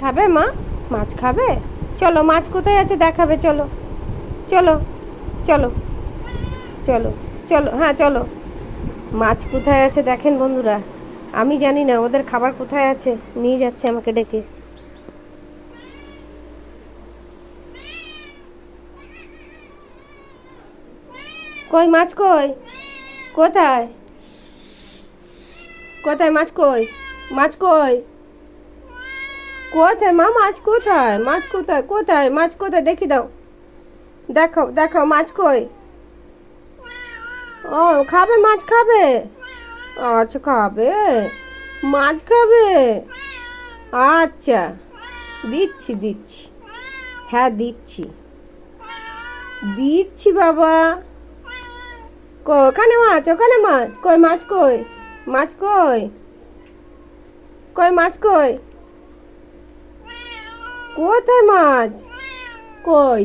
খাবে মা? মাছ খাবে? চলো, মাছ কোথায় আছে দেখাবে, চলো। চলো চলো চলো চলো হ্যাঁ চলো। মাছ কোথায় আছে দেখেন বন্ধুরা। আমি জানি না, ওদের খাবার কোথায় আছে? নিয়ে যাচ্ছে আমাকে ডেকে। কই মাছ কই? কোথায়? কোথায় মাছ কই? মাছ কই? কোথায়? মা, মাছ কোথায়? মাছ কোথায়? কোথায়? মাছ কোথায়? দেখি দাও। দেখো দেখো মাছ কই? ও, খাবে, মাছ খাবে? আচ্ছা খাবে। মাছ খাবে? আচ্ছা। দিচ্ছি দিচ্ছি। হ্যাঁ দিচ্ছি। দিচ্ছি, বাবা। ওখানে মাছ ওখানে মাছ। কই মাছ কই? মাছ কই? কই, মাছ কই? কোথায় মাছ? কই?